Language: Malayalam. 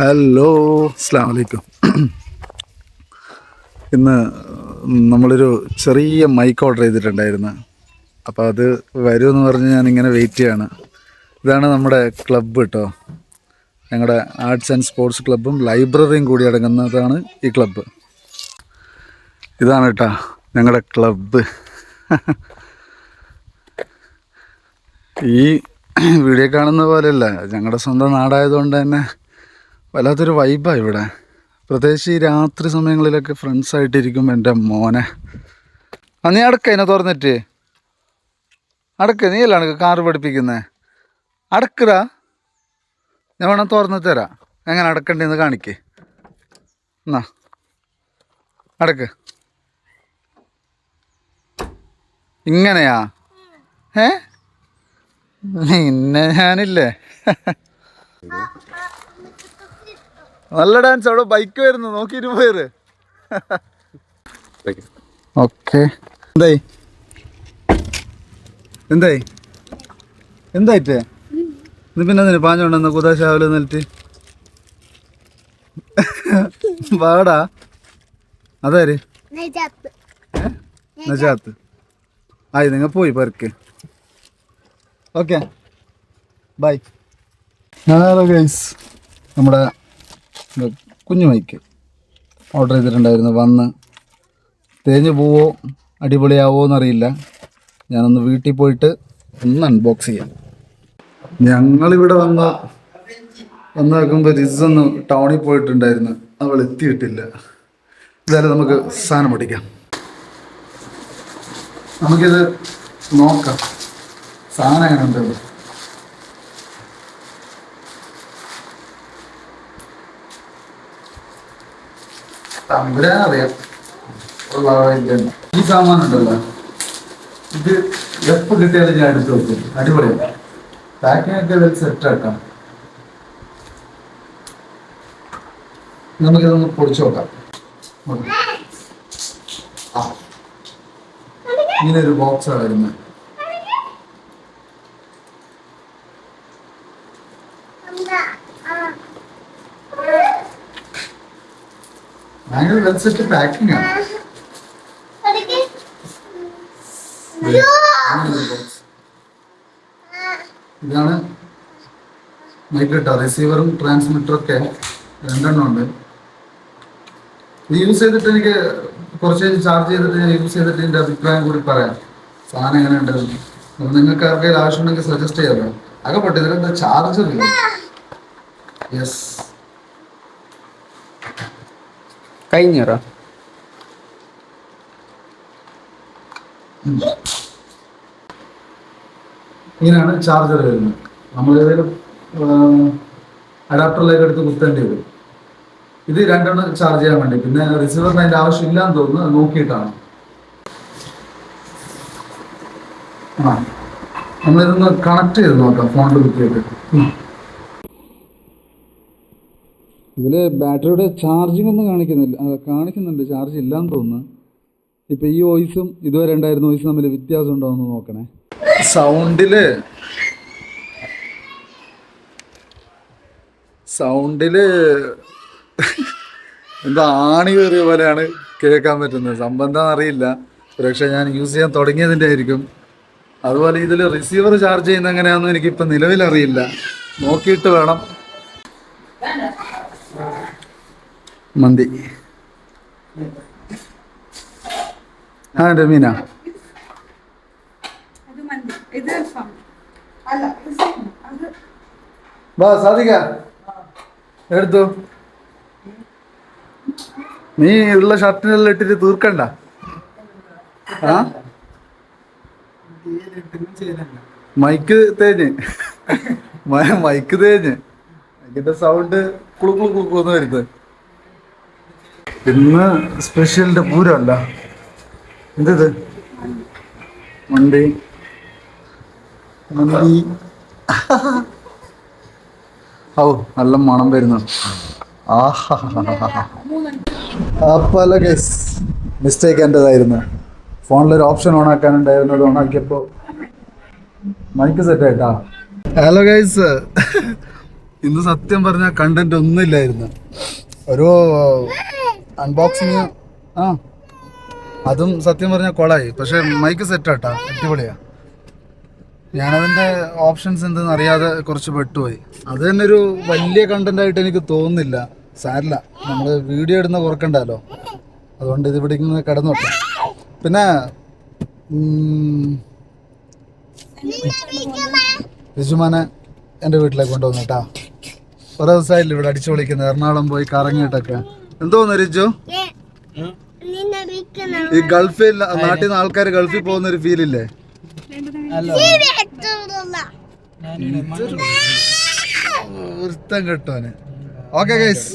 ഹലോ അസ്സാം വലൈക്കും ഇന്ന് നമ്മളൊരു ചെറിയ മൈക്ക് ഓർഡർ ചെയ്തിട്ടുണ്ടായിരുന്നു. അപ്പോൾ അത് വരുമെന്ന് പറഞ്ഞ് ഞാനിങ്ങനെ വെയിറ്റ് ചെയ്യാണ്. ഇതാണ് നമ്മുടെ ക്ലബ്ബ് കേട്ടോ ഞങ്ങളുടെ ആർട്സ് ആൻഡ് സ്പോർട്സ് ക്ലബ്ബും ലൈബ്രറിയും കൂടി അടങ്ങുന്നതാണ് ഈ ക്ലബ്ബ് ഇതാണ് കേട്ടോ ഞങ്ങളുടെ ക്ലബ്ബ് ഈ വീഡിയോ കാണുന്ന പോലെയല്ല. ഞങ്ങളുടെ സ്വന്തം നാടായതുകൊണ്ട് തന്നെ വല്ലാത്തൊരു വൈബാണ് ഇവിടെ. പ്രത്യേകിച്ച് ഈ രാത്രി സമയങ്ങളിലൊക്കെ ഫ്രണ്ട്സ് ആയിട്ടിരിക്കും എന്റെ മോനെ. ആ നീ അടക്ക എന്നെ തുറന്നിട്ട്. അടക്ക നീ അല്ല കാറ് പഠിപ്പിക്കുന്നേ? അടക്കടാ ഞാൻ വേണം തുറന്ന് തരാം. എങ്ങനെ അടക്കണ്ടെന്ന് കാണിക്ക്. എന്നാ. അടക്ക്. ഇങ്ങനെയാ? ഏ? പിന്നെ ഞാനില്ലേ? നല്ല ഡാൻസ് അവിടെ ബൈക്ക് വരുന്നു. നോക്കിയിട്ട് പോയത് ഓക്കെ എന്തായി? എന്തായി? എന്തായിട്ടേ? ഇത് പിന്നെ എന്തിനു? പാഞ്ഞോണ്ടെന്ന് കുതാശാവിൽ നിന്നിട്ട് പാടാ അതാര്? നജാത്ത്. ആയി നിങ്ങൾ പോയി പെർക്ക് ഓക്കെ ബൈ ഹലോ ഗൈസ് നമ്മുടെ കുഞ്ഞു മൈക്ക് ഓർഡർ ചെയ്തിട്ടുണ്ടായിരുന്നു. വന്ന് തേഞ്ഞു പോവോ അടിപൊളിയാവോ എന്നറിയില്ല. ഞാനൊന്ന് വീട്ടിൽ പോയിട്ട് ഒന്ന് അൺബോക്സ് ചെയ്യാം. ഞങ്ങളിവിടെ വന്ന വന്ന് നോക്കുമ്പോൾ ഒന്ന് ടൗണിൽ പോയിട്ടുണ്ടായിരുന്നു. അവൾ എത്തിയിട്ടില്ല. എന്തായാലും നമുക്ക് സാധനം പഠിക്കാം. നമുക്കിത് നോക്കാം. സാധനം എങ്ങനെ ഉണ്ടല്ലോ ഈ സാമാനം ഇത് എപ്പോൾ കിട്ടിയാലും ഞാൻ എടുത്തു വെക്കും. അടിപൊളിയാണ് പാക്കിംഗ് ഒക്കെ സെറ്റ് ആക്കാം. നമുക്കിതൊന്ന് പൊടിച്ചു നോക്കാം. ഇങ്ങനെ ഒരു ബോക്സാണ് വരുന്നത്. ഭയങ്കര വെൽ സെറ്റ് പാക്കിംഗ് ആണ് ഇതാണ് മൈക്ക് കേട്ടോ റിസീവറും ട്രാൻസ്മിറ്ററും ഒക്കെ രണ്ടെണ്ണം ഉണ്ട്. യൂസ് ചെയ്തിട്ട് എനിക്ക് കുറച്ച് ചാർജ് ചെയ്തിട്ട് ഞാൻ യൂസ് ചെയ്തിട്ട് എന്റെ അഭിപ്രായം കൂടി പറയാം. സാധനം എങ്ങനെ ഉണ്ടെന്ന് നിങ്ങൾക്ക് ആർക്കെങ്കിലും ആവശ്യമുണ്ടെങ്കിൽ സജസ്റ്റ് ചെയ്യാമല്ലോ. അകപ്പെട്ട് ഇതിലെന്താ ചാർജർ ഇല്ല? യെസ് കഴിഞ്ഞറ. ഇങ്ങനെയാണ് ചാർജർ വരുന്നത്. നമ്മൾ ഏതെങ്കിലും അഡാപ്റ്ററിലേക്ക് എടുത്ത് കുത്തേണ്ടി വരും. ഇത് രണ്ടെണ്ണം ചാർജ് ചെയ്യാൻ വേണ്ടി. പിന്നെ റിസീവറിന് അതിന്റെ ആവശ്യം ഇല്ലാന്ന് തോന്നുന്നു നോക്കിയിട്ടാണ്. ആ. നമ്മളിതൊന്ന് കണക്ട് ചെയ്ത് നോക്കാം. ഫോണിൽ കുത്തിയിട്ട്. ഇതിൽ ബാറ്ററിയുടെ ചാർജിംഗ് ഒന്നും കാണിക്കുന്നില്ല. കാണിക്കുന്നുണ്ട്. ചാർജ് ഇല്ലാന്ന് തോന്നുന്നു. ഇപ്പൊ ഈ വോയിസും ഇതുവരെ ഉണ്ടായിരുന്ന വോയിസും തമ്മിൽ വ്യത്യാസം ഉണ്ടോ എന്ന് നോക്കണേ. സൗണ്ടിൽ സൗണ്ടിൽ എന്താ ആണി കയറിയ പോലെയാണ് കേൾക്കാൻ പറ്റുന്നത്. സംബന്ധം അറിയില്ല. പക്ഷെ ഞാൻ യൂസ് ചെയ്യാൻ തുടങ്ങിയതിന്റെ ആയിരിക്കും. അതുപോലെ ഇതിൽ റിസീവർ ചാർജ് ചെയ്യുന്ന എങ്ങനെയാണെന്ന് എനിക്കിപ്പോൾ നിലവിലറിയില്ല. നോക്കിയിട്ട് വേണം. മന്തി. ആ ഇത് വാ സാധിക്ക എടുത്തു. നീ ഉള്ള ഷർട്ടിനെല്ലാം ഇട്ടിട്ട് തീർക്കണ്ട. ആ? മൈക്ക് തേഞ്ഞ്. മൈക്ക് തേഞ്ഞ്. മൈക്കിന്റെ സൗണ്ട് കുളു കുളു കുളുക്കുന്ന് വരുന്നത്. ഇന്ന് സ്പെഷ്യലിന്റെ പൂരമല്ല എന്തത്? മന്തി മന്തി ഓ നല്ല മണം വരുന്നു. അപ്പല്ല ഗസ് മിസ്റ്റേക്ക് എന്റെതായിരുന്നു ഫോണിലൊരു ഓപ്ഷൻ ഓൺ ആക്കാനുണ്ടായിരുന്നു. അത് ഓൺ ആക്കിയപ്പോൾ മൈക്ക് സെറ്റ് ആയിട്ടാ. ഹലോ ഗൈസ് ഇന്ന് സത്യം പറഞ്ഞ കണ്ടന്റ് ഒന്നുമില്ലായിരുന്നു. ഒരു അൺബോക്സിങ് ആ. അതും സത്യം പറഞ്ഞാൽ കൊളായി. പക്ഷെ മൈക്ക് സെറ്റ് ആട്ടാ. അടിപൊളിയാ. ഞാനതിന്റെ ഓപ്ഷൻസ് എന്തെന്ന് അറിയാതെ കുറച്ച് പെട്ടുപോയി. അത് തന്നെ ഒരു വലിയ കണ്ടന്റ് ആയിട്ട് എനിക്ക് തോന്നുന്നില്ല. സാരില്ല നമ്മൾ വീഡിയോ ഇടുന്ന കുറക്കണ്ടല്ലോ. അതുകൊണ്ട് ഇത് ഇവിടെ ഇങ്ങനെ കിടന്നോട്ടെ. പിന്നെ ബിജുമാനെ എന്റെ വീട്ടിലേക്ക് കൊണ്ടുവന്നു കേട്ടാ കുറേ ദിവസമായില്ല ഇവിടെ അടിച്ചു വിളിക്കുന്നത് എറണാകുളം പോയി കറങ്ങിയിട്ടൊക്കെ. എന്തോന്നു റിജു? ഈ ഗൾഫിൽ നാട്ടിൽ നിന്ന് ആൾക്കാർ ഗൾഫിൽ പോകുന്ന ഒരു ഫീൽ ഇല്ലേ? ഒരുത്തം കിട്ടുവാന്. Okay guys